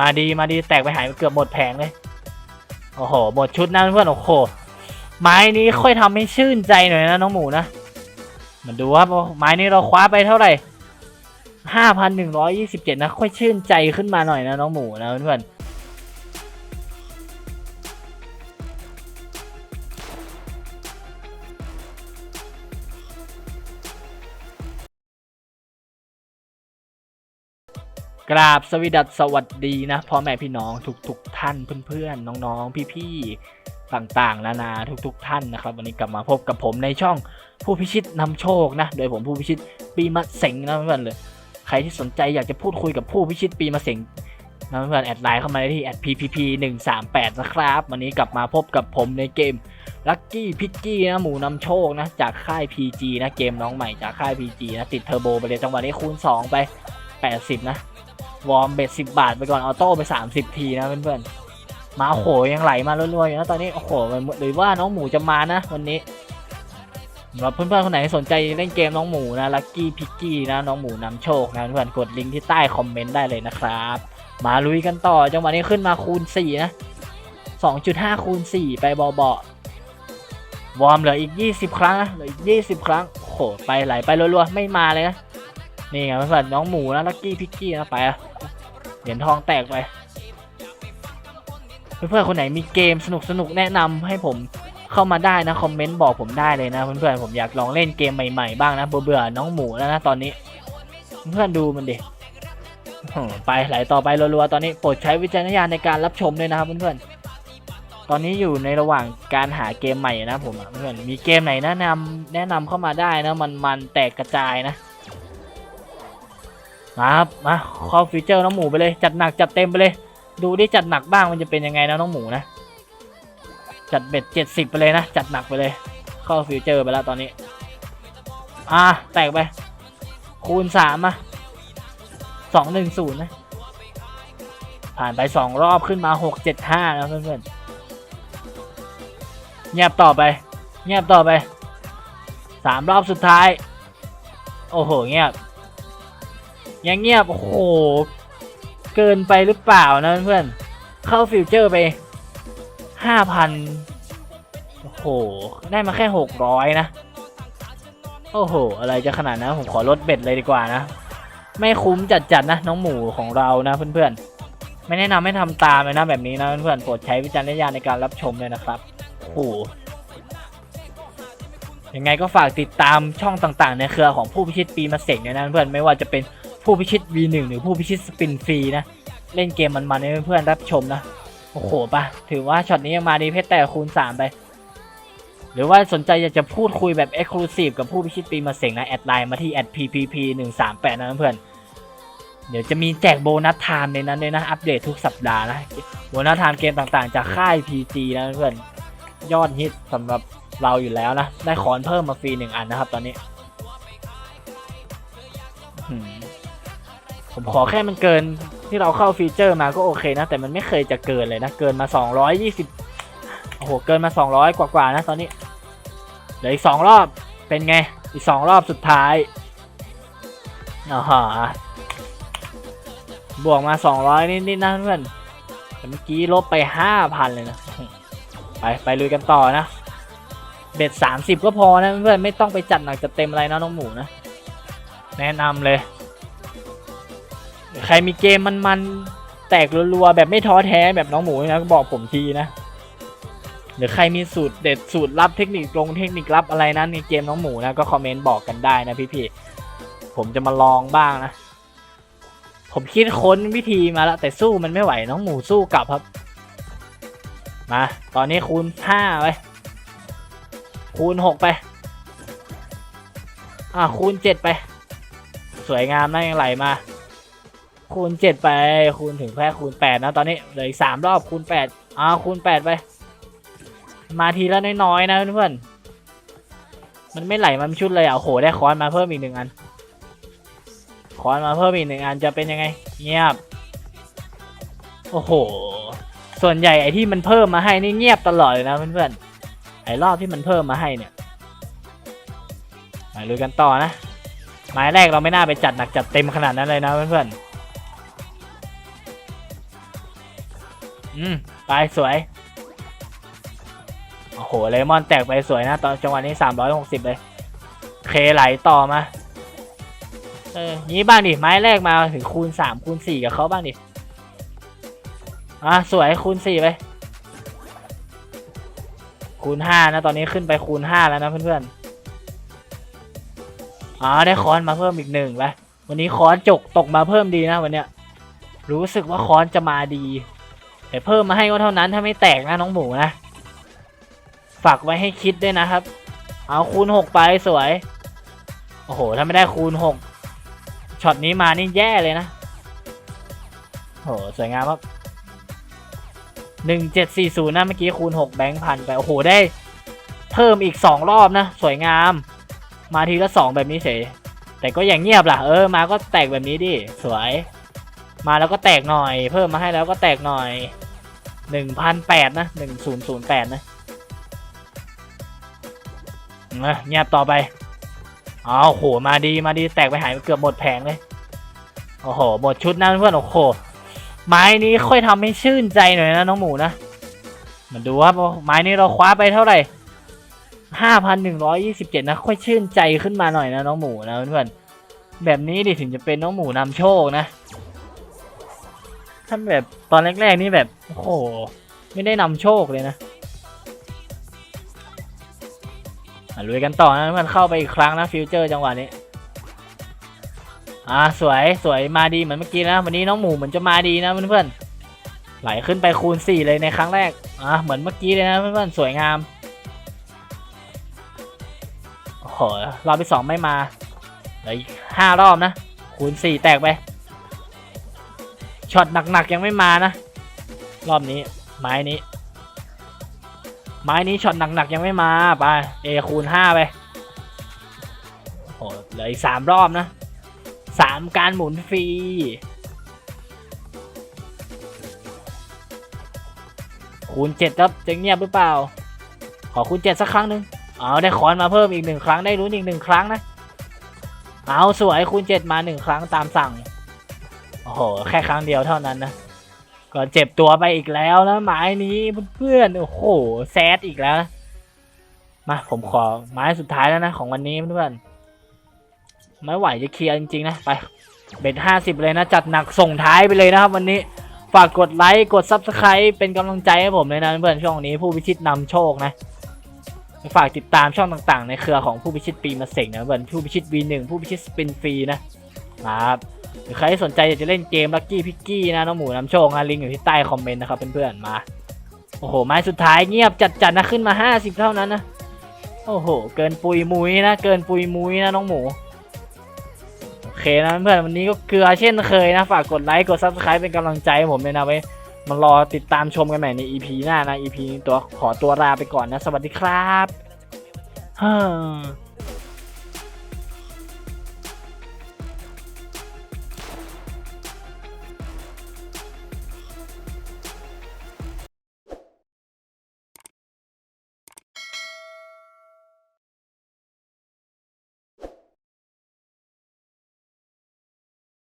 มาดีมาดีแตกไปหายเกือบหมดแผงเลย โอ้โห หมดชุดนะเพื่อนโอ้โห ไม้นี้ค่อยทำให้ชื่นใจหน่อยนะน้องหมูนะมันดูว่าไม้นี้เราคว้าไปเท่าไหร่ห้าพันหนึ่งร้อยยี่สิบเจ็ดนะ ค่อยชื่นใจขึ้นมาหน่อยนะน้องหมูนะเพื่อน กราบสวสดัสสวัสดีนะพ่อแม่พี่น้องทุกๆท่านเพื่อนๆน้องๆ พี่ๆต่างๆ นานาทุกๆท่านนะครับ วันนี้กลับมาพบกับผมในช่องผู้พิชิตนำโชคนะโดยผมผู้พิชิตปีมะเสงนะเพื่อนเลยใครที่สนใจอยากจะพูดคุยกับผู้พิชิตปีมะเสงนะเพื่อนแอดไลน์เข้ามาได้ที่ @ppp 1 3 8นะครับ วันนี้กลับมาพบกับผมในเกม Lucky p i g g y นะหมูนำโชคนะจากค่าย PG นะเกมน้องใหม่จากค่าย PG นะติดเทอร์โบไปเลยจังหวะนี้คูณ 2 ไป 80 นะ วอร์มเบ็ด10บาทไปก่อนออโต้ไป30ทีนะเพื่อนๆ มาโอ้โหยังไหลมารัวๆอยู่นะตอนนี้โอ้โหหรือว่าน้องหมูจะมานะ วันนี้สำหรับเพื่อนๆคนไหนสนใจเล่นเกมน้องหมูนะลัคกี้พิกกี้นะน้องหมูนำโชคนะเพื่อนกดลิงก์ที่ใต้คอมเมนต์ได้เลยนะครับ มาลุยกันต่อจังหวะนี้ขึ้นมาคูณ4นะ2.5คูณ4ไปเบาๆวอร์มเหลืออีก 20 ครั้งนะเหลืออีก 20 ครั้งโอ้โหไปไหลไปรัวๆไม่มาเลยนะ นี่ไงเพื่อนน้องหมูนะลัคกี้พิกกี้นะไปอะเหรียญทองแตกไป เพื่อนๆคนไหนมีเกมสนุกๆแนะนำให้ผมเข้ามาได้นะคอมเมนต์บอกผมได้เลยนะเพื่อนๆผมอยากลองเล่นเกมใหม่ๆบ้างนะเบื่อๆน้องหมูแล้วนะตอนนี้ เพื่อนดูมันดิไปไหลต่อไปรัวๆตอนนี้โปรดใช้วิจารณญาณในการรับชมด้วยนะครับเพื่อนๆตอนนี้อยู่ในระหว่างการหาเกมใหม่นะผมเพื่อนมีเกมไหนแนะนำแนะนำเข้ามาได้นะมันมันแตกกระจายนะ มาครับมาข้าฟีเจอร์น้องหมูไปเลย จัดหนักจัดเต็มไปเลย ดูดิจัดหนักบ้างมันจะเป็นยังไงนะน้องหมูนะ จัดเบ็ดเจ็ดสิบไปเลยนะ จัดหนักไปเลยเข้าฟิวเจอร์ไปแล้วตอนนี้ อ่า แตกไป คูณสามอะสองหนึ่งศูนย์นะ ผ่านไปสองรอบขึ้นมาหกเจ็ดห้านะเพื่อนๆเงียบต่อไป เงียบต่อไปสามรอบสุดท้าย โอ้โห เงียบ ยังเงียบโอ้โห เกินไปหรือเปล่านะเพื่อนเข้าฟิวเจอร์ไปห้าพันโอ้โห ได้มาแค่หกร้อยนะ โอ้โห อะไรจะขนาดนั้นผมขอลดเบ็ดเลยดีกว่านะ ไม่คุ้มจัดๆนะ น้องหมูของเรานะเพื่อนๆ ไม่แนะนำให้ทำตามเลยนะแบบนี้นะเพื่อนๆ โปรดใช้วิจารณญาณในการรับชมเลยนะครับ โอ้โหยังไงก็ฝากติดตามช่องต่างๆ ในเครือของผู้พิชิตปีมาเสกเนี่ยนะเพื่อนไม่ว่าจะเป็น ผู้พิชิต V1 หรือผู้พิชิตสปินฟรีนะ เล่นเกมมันๆให้เพื่อนๆรับชมนะ โอ้โหปะถือว่าช็อตนี้ยังมาดีเพชรแต่คูณ 3 ไป หรือว่าสนใจอยากจะพูดคุยแบบ Exclusive กับผู้พิชิตปีมาเสงนะ แอดไลน์มาที่ @ppp 1 3 8นะเพื่อน เดี๋ยวจะมีแจกโบนัสไทม์ในนั้นเลยนะ อัปเดตทุกสัปดาห์นะโบนัสไทม์เกมต่างๆ จากค่าย PG นะเพื่อนยอดฮิตสำหรับเราอยู่แล้วนะ ได้คอนเพิ่มมาฟรีหนึ่งอันนะครับตอนนี้ ผมขอแค่มันเกินที่เราเข้าฟีเจอร์มาก็โอเคนะ แต่มันไม่เคยจะเกินเลยนะ เกินมา 220 โอ้โห เกินมา 200 กว่าๆนะตอนนี้ เหลืออีก2รอบเป็นไง อีก2รอบสุดท้ายอ่าฮะบวกมา 200 นิดๆนะเพื่อนเมื่อกี้ลบไป 5,000 เลยนะ ไปไปลุยกันต่อนะ เบ็ด 30 ก็พอนะเพื่อนไม่ต้องไปจัดหนักจัดเต็มอะไรนะน้องหมูนะ แนะนำเลย ใครมีเกมมันๆแตกรัวๆแบบไม่ท้อแท้แบบน้องหมูนะก็บอกผมทีนะหรือใครมีสูตรเด็ดสูตรลับเทคนิคลงเทคนิคลับอะไรนั้นในเกมน้องหมูนะก็คอมเมนต์บอกกันได้นะพี่ๆผมจะมาลองบ้างนะ ผมคิดค้นวิธีมาแล้วแต่สู้มันไม่ไหวน้องหมูสู้กลับครับ มา ตอนนี้คูณห้าไปคูณหกไป อ่าคูณเจ็ดไป สวยงามนะยังไหลมา คูณเจ็ดไปคูณถึงแค่คูณแปดนะตอนนี้เหลืออีกสามรอบคูณแปดอ่าคูณแปดไป มาทีละน้อยๆนะเพื่อนๆมันไม่ไหลมันชุดเลยอะโอ้โหได้คอนมาเพิ่มอีกหนึ่งอันคอนมาเพิ่มอีกหนึ่งอันจะเป็นยังไง เงียบ โอ้โห ส่วนใหญ่ไอที่มันเพิ่มมาให้นี่เงียบตลอดเลยนะเพื่อนๆไอรอบที่มันเพิ่มมาให้เนี่ยมาลุยกันต่อนะไม้แรกเราไม่น่าไปจัดหนักจัดเต็มขนาดนั้นเลยนะเพื่อน อืมไปสวย โอ้โห เลมอนแตกไปสวยนะ ตอนจังหวะนี้ 360 เลย เคไหลต่อมา เออนี้บ้างดิ ไม้แรกมาถึงคูณ 3 คูณ 4 กับเขาบ้างดิ อะ สวยคูณ 4 ไป คูณ 5 นะ ตอนนี้ขึ้นไปคูณ 5 แล้วนะเพื่อนๆ อ๋อ ได้ค้อนมาเพิ่มอีกหนึ่งไปวันนี้ค้อนจกตกมาเพิ่มดีนะวันเนี้ยรู้สึกว่าค้อนจะมาดี แต่เพิ่มมาให้ก็เท่านั้นถ้าไม่แตกนะน้องหมูนะ ฝากไว้ให้คิดด้วยนะครับ เอาคูณ6ไปสวย โอ้โห ถ้าไม่ได้คูณ6ช็อตนี้มานี่แย่เลยนะโอ้โหสวยงามครับหนึ่งเจ็ดสี่ศูนย์นะเมื่อกี้คูณหกแบงค์พันไป โอ้โห ได้เพิ่มอีกสองรอบนะ สวยงาม มาทีละสองแบบนี้เฉยแต่ก็อย่างเงียบล่ะ เออ มาก็แตกแบบนี้ดิ สวย มาแล้วก็แตกหน่อย เพิ่มมาให้แล้วก็แตกหน่อย หนึ่งพันแปดนะหนึ่งศูนย์ศูนย์แปดนะเออเงียบต่อไปอ้าวโหมาดีมาดีแตกไปหายเกือบหมดแผงเลย โอ้โหหมดชุดนะเพื่อนโอ้โหไม้นี้ค่อยทำให้ชื่นใจหน่อยนะน้องหมูนะมาดูว่าไม้นี้เราคว้าไปเท่าไหร่ห้าพันหนึ่งร้อยยี่สิบเจ็ดนะค่อยชื่นใจขึ้นมาหน่อยนะน้องหมูนะเพื่อนแบบนี้ดิถึงจะเป็นน้องหมูนำโชคนะ ถ้านแบบตอนแรกๆนี่แบบ โอ้โห ไม่ได้นำโชคเลยนะลุยกันต่อนะเพื่อนเข้าไปอีกครั้งนะฟิวเจอร์จังหวะนี้ อ่าสวยสวยมาดีเหมือนเมื่อกี้นะวันนี้น้องหมูเหมือนจะมาดีนะเพื่อนๆไหลขึ้นไปคูณสี่เลยในครั้งแรกอ่าเหมือนเมื่อกี้เลยนะเพื่อนๆสวยงามโอ้โหรอบที่สองไม่มาเหลืออีกห้ารอบนะคูณสี่แตกไป ช็อตหนักๆยังไม่มานะ รอบนี้ ไม้นี้ ไม้นี้ช็อตหนักๆยังไม่มาไปเอคูณห้าไปโอ้โหเหลืออีกสามรอบนะสามการหมุนฟรีคูณเจ็ดครับจะเงียบหรือเปล่า ขอคูณเจ็ดสักครั้งหนึ่งเอาได้คอนมาเพิ่มอีกหนึ่งครั้งได้รู้นอีกหนึ่งครั้งนะ เอาสวยคูณเจ็ดมาหนึ่งครั้งตามสั่ง โอ้โห แค่ครั้งเดียวเท่านั้นนะ ก็เจ็บตัวไปอีกแล้วนะไม้นี้เพื่อนๆ โอ้โห แซดอีกแล้วนะมาผมขอไม้สุดท้ายแล้วนะ ของวันนี้เพื่อนๆไม่ไหวจะเคลียร์จริงๆ นะ ไปเบ็ดห้าสิบเลยนะ จัดหนักส่งท้ายไปเลยนะครับวันนี้ฝากกดไลค์กด Subscribe เป็นกำลังใจให้ผมเลยนะเพื่อนช่องนี้ผู้พิชิตนำโชคนะ ฝากติดตามช่องต่างๆ ในเครือของผู้พิชิตปีมาเสกนะเพื่อนผู้พิชิต V1 ผู้พิชิตสปินฟรีนะ ครับหรือใครที่สนใจอยากจะเล่นเกมลักกี้พิกกี้นะน้องหมูนำโชคนะลิงก์อยู่ที่ใต้คอมเมนต์นะครับเพื่อนๆมาโอ้โหไม้สุดท้ายเงียบจัดๆนะขึ้นมา 50 เท่านั้นนะโอ้โห เกินปุยมุยนะ เกินปุยมุยนะน้องหมู โอเคนะเพื่อนวันนี้ก็เกลือเช่นเคยนะ ฝากกดไลค์ กด subscribe เป็นกำลังใจผมเลยนะไว้มารอติดตามชมกันใหม่ใน EP หน้านะ EP นี้ตัวขอตัวลาไปก่อนนะ สวัสดีครับฮ่า